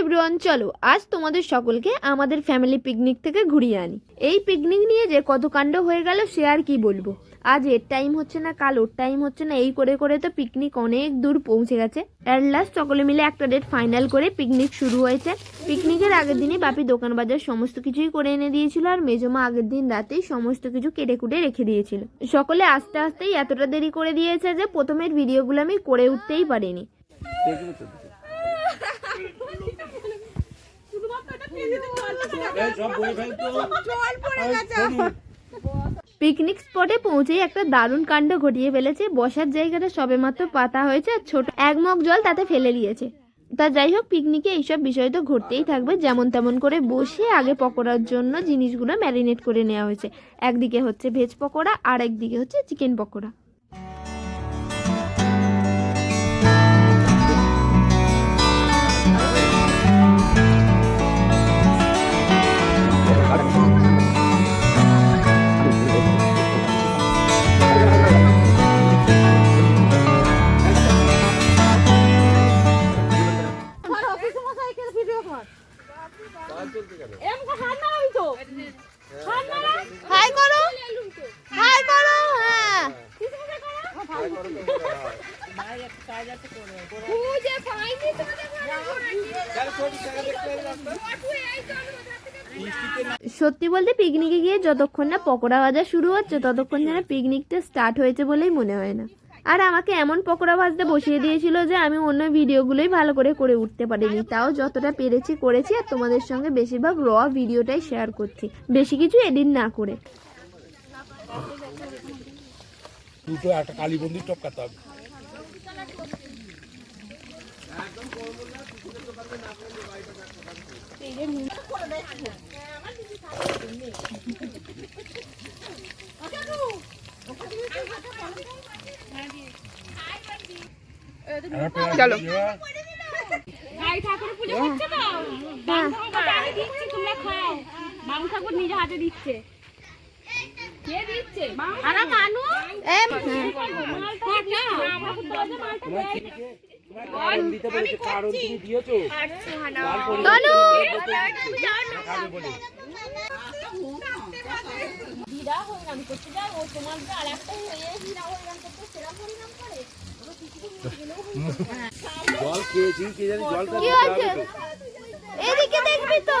Everyone, চলো আজ তোমাদের সকলকে আমাদের ফ্যামিলি পিকনিক থেকে ঘুরিয়ে আনি। এই পিকনিক নিয়ে যে কত কাণ্ড হয়ে গেল সে আর কি বলব? আজ এর টাইম হচ্ছে না, কাল ওর টাইম হচ্ছে না, এই করে করে তো পিকনিক অনেক দূর পৌঁছে গেছে। অ্যাট লাস্ট সকলে মিলে একটা ডেট ফাইনাল করে পিকনিক শুরু হয়েছে। পিকনিকের আগের দিনই বাপি দোকান বাজার সমস্ত কিছুই করে এনে দিয়েছিল আর মেজমা আগের দিন রাতেই সমস্ত কিছু কেটে কুটে রেখে দিয়েছিল। সকলে আস্তে আস্তেই এতটা দেরি করে দিয়েছে যে প্রথমের ভিডিওগুলো আমি করে উঠতেই পারিনি। পিকনিক স্পটে পৌঁছেই একটা দারুণ কাণ্ড ঘটিয়ে ফেলেছে। বসার জায়গাটা সবেমাত্র পাতা হয়েছে আর ছোট এক মগ জল তাতে ফেলে দিয়েছে। তা যাই হোক, পিকনিকে এইসব বিষয় তো ঘটতেই থাকবে। যেমন তেমন করে বসে আগে পকোড়ার জন্য জিনিসগুলো ম্যারিনেট করে নেওয়া হয়েছে। একদিকে হচ্ছে ভেজ পকোড়া আর একদিকে হচ্ছে চিকেন পকোড়া। সত্যি বলতে পিকনিকে গিয়ে যতক্ষণ না পকোড়া ভাজা শুরু হচ্ছে ততক্ষণ যেন পিকনিকটা স্টার্ট হয়েছে বলেই মনে হয় না আর আমাকে এমন পকোড়া ভাজতে বসিয়ে দিয়েছিল যে আমি অন্য ভিডিওগুলোই ভালো করে করে উঠতে পারিনি তাও যতটা পেরেছি করেছি আর তোমাদের সঙ্গে বেশিরভাগ র ভিডিওটাই শেয়ার করছি বেশি কিছু এডিট না করে দুটো একটা কালী মন্দির টপকাতে হবে। চলো। ঠাকুর পুজো করছে তো? বাবু দিচ্ছি তোমরা খাও। বাবু ঠাকুর নিজে হাতে দিচ্ছে। কে দিচ্ছে? আরে মানু হয়ে জল খেয়েছি কে জানি জলটা এদিকে দেখবি তো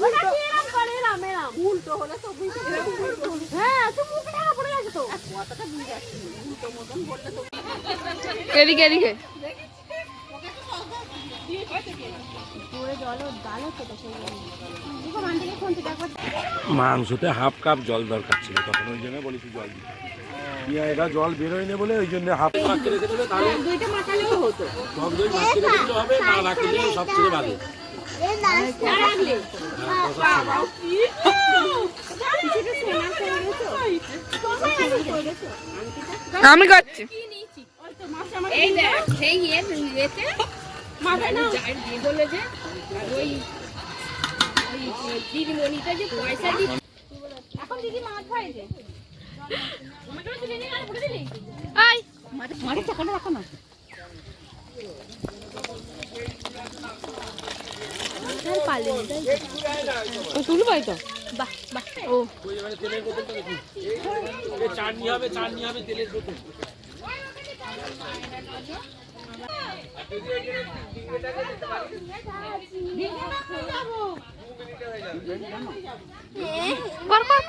বল এদিকে এদিকে। মাংসতে হাফ কাপ জল দরকার ছিল তখন ওই জন্য বলেছি জল দিতে। নিয়ে এটা জল বেরোয় না বলে ওই জন্য হাফ মাখতে রেখে দিলে তাহলে টক দই রেখে হবে না সবচেয়ে ভালো। আমি করছি এই দেখ সেই ইয়ে ইয়েতে মাথায় না বলে যে ওই ওই দিদিমণিটা যে পয়সা দিচ্ছে। এখন দিদি মাছ নিয়ে আর করে দিলি আই মাঠের চাকাটা রাখো না ও চাটনি হবে চাটনি হবে তেলের বোতল কর কর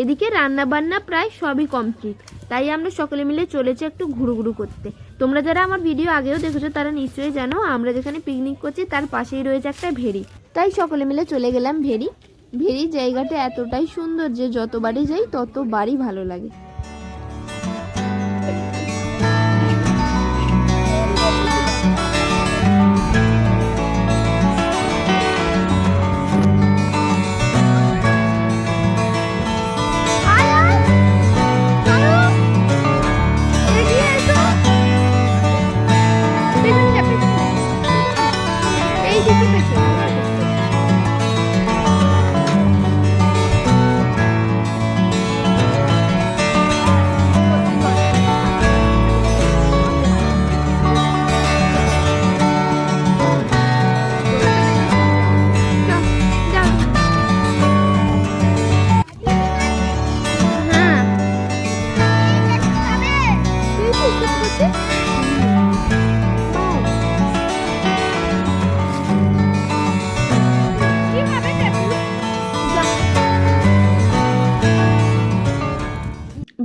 এদিকে রান্না বান্না প্রায় সবই কমপ্লিট তাই আমরা সকলে মিলে চলেছি একটু ঘুরুঘুরু ঘুরু করতে। তোমরা যারা আমার ভিডিও আগেও দেখেছ, তারা নিশ্চয়ই জানো, আমরা যেখানে পিকনিক করছি, তার পাশেই রয়েছে একটা ভেরি তাই সকলে মিলে চলে গেলাম ভেরি ভেরি জায়গাটা এতটাই সুন্দর যে যতবারই যাই, ততবারই ভালো লাগে। Gracias.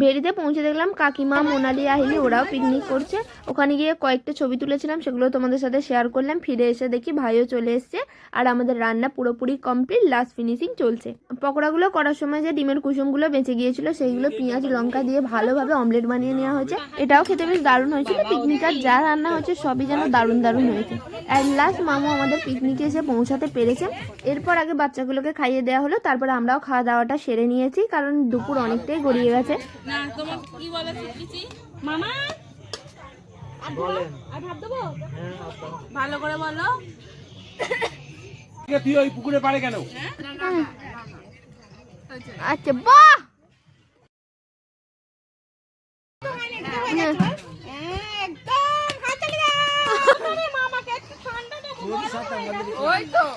ভেড়িতে পৌঁছে দেখলাম কাকিমা মোনালি আহিলি, ওরাও পিকনিক করছে। ওখানে গিয়ে কয়েকটা ছবি তুলেছিলাম, সেগুলো তোমাদের সাথে শেয়ার করলাম। ফিরে এসে দেখি ভাইও চলে এসছে, আর আমাদের রান্না পুরোপুরি কমপ্লিট লাস্ট ফিনিশিং চলছে। পকোড়াগুলো করার সময় যে ডিমের কুসুমগুলো বেঁচে গিয়েছিল, সেইগুলো পেঁয়াজ, লঙ্কা দিয়ে ভালোভাবে অমলেট বানিয়ে নেওয়া হয়েছে। এটাও খেতে বেশ দারুণ হয়েছিল। পিকনিক আর যা রান্না হয়েছে, সবই যেন দারুণ দারুণ হয়েছে। অ্যাট লাস্ট মামু আমাদের পিকনিকে এসে পৌঁছাতে পেরেছে। এরপর আগে বাচ্চাগুলোকে খাইয়ে দেওয়া হলো, তারপর আমরাও খাওয়া দাওয়াটা সেরে নিয়েছি, কারণ দুপুর অনেকটাই গড়িয়ে গেছে। না তোমার কি বলে শিখেছি মামা? আর দেবো? দেবো ভালো করে বলো। তুই ওই পুকুরে পারে কেন? আচ্ছা বাহ! একদম হাত চালিয়ে দাও।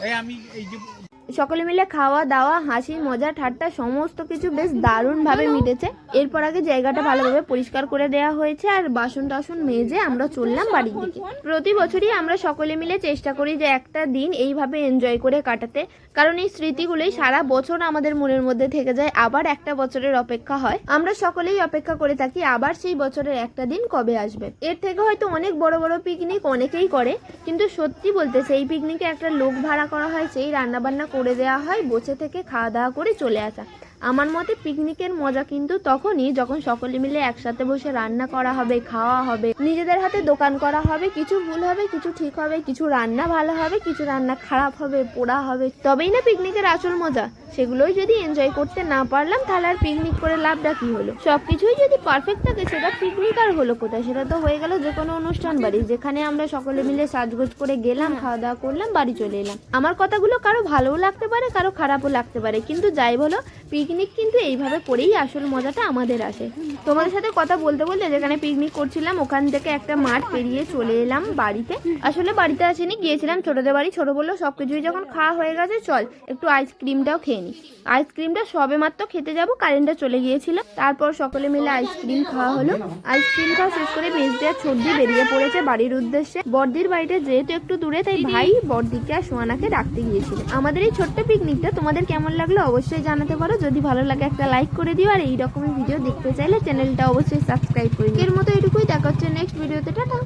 আরে সকলে মিলে খাওয়া দাওয়া, হাসি, মজা, ঠাট্টা, সমস্ত কিছু বেশ দারুণভাবে মিটেছে। এরপর আগে জায়গাটা ভালোভাবে পরিষ্কার করে দেওয়া হয়েছে আর বাসন টাসন মেজে আমরা চললাম বাড়ির দিকে। প্রতি বছরই আমরা সকলে মিলে চেষ্টা করি যে একটা দিন এইভাবে এনজয় করে কাটাতে। কারণ এই স্মৃতিগুলোই সারা বছর আমাদের মনের মধ্যে থেকে যায়, আবার একটা বছরের অপেক্ষা হয়। আমরা সকলেই অপেক্ষা করে থাকি, আবার সেই বছরের একটা দিন কবে আসবে। এর থেকে হয়তো অনেক বড় বড় পিকনিক অনেকেই করে, কিন্তু সত্যি বলতে সেই পিকনিকে একটা লোক ভাড়া করা হয়, সেই রান্নাবান্না করে দেওয়া হয় বসে থেকে খাওয়া দাওয়া করে চলে আসা। আমার মতে পিকনিকের মজা কিন্তু তখনই যখন সকলে মিলে একসাথে বসে রান্না করা হবে খাওয়া হবে নিজেদের হাতে দোকান করা হবে কিছু ভুল হবে কিছু ঠিক হবে কিছু রান্না ভালো হবে কিছু রান্না খারাপ হবে পোড়া হবে তবেই না পিকনিকের আসল মজা। সেগুলোই যদি এনজয় করতে না পারলাম তাহলে আর পিকনিক করে লাভটা কি হলো? সবকিছুই যদি পারফেক্ট থাকে সেটা পিকনিক আর হলো কোথায়? সেটা তো হয়ে গেল যে কোনো অনুষ্ঠান বাড়ি যেখানে আমরা সকলে মিলে সাজগোজ করে গেলাম খাওয়া দাওয়া করলাম বাড়ি চলে এলাম। আমার কথাগুলো কারও ভালোও লাগতে পারে কারও খারাপও লাগতে পারে কিন্তু যাই বলো পিকনিক কিন্তু এইভাবে করেই আসল মজাটা আমাদের আসে। তোমাদের সাথে কথা বলতে বলতে যেখানে পিকনিক করছিলাম, ওখান থেকে একটা মাঠ পেরিয়ে চলে এলাম বাড়িতে। আসলে বাড়িতে আসেনি, গিয়েছিলাম ছোটদের বাড়ি। ছোট বলল সবকিছুই যখন খাওয়া হয়ে গেছে, চল একটু আইসক্রিমটাও খেয়ে নি আইসক্রিমটা সবে মাত্র খেতে যাব কারেন্টটা চলে গিয়েছিল। তারপর সকলে মিলে আইসক্রিম খাওয়া হলো। আইসক্রিম খাওয়া শেষ করে মেজদি আর সর্দি বেরিয়ে পড়েছে বাড়ির উদ্দেশ্যে। বর্দির বাড়িটা যেহেতু একটু দূরে, তাই ভাই বর্দিকে আর সোয়ানাকে ডাকতে গিয়েছিল। আমাদের এই ছোট্ট পিকনিকটা তোমাদের কেমন লাগল অবশ্যই জানাতে পারো। যদি ভালো লাগে একটা লাইক করে দিও, আর এই ভিডিও দেখতে চাইলে চ্যানেলটা অবশ্যই সাবস্ক্রাইব করে। এর মতো এটুকুই, দেখা হচ্ছে নেক্সট ভিডিওতে টাটা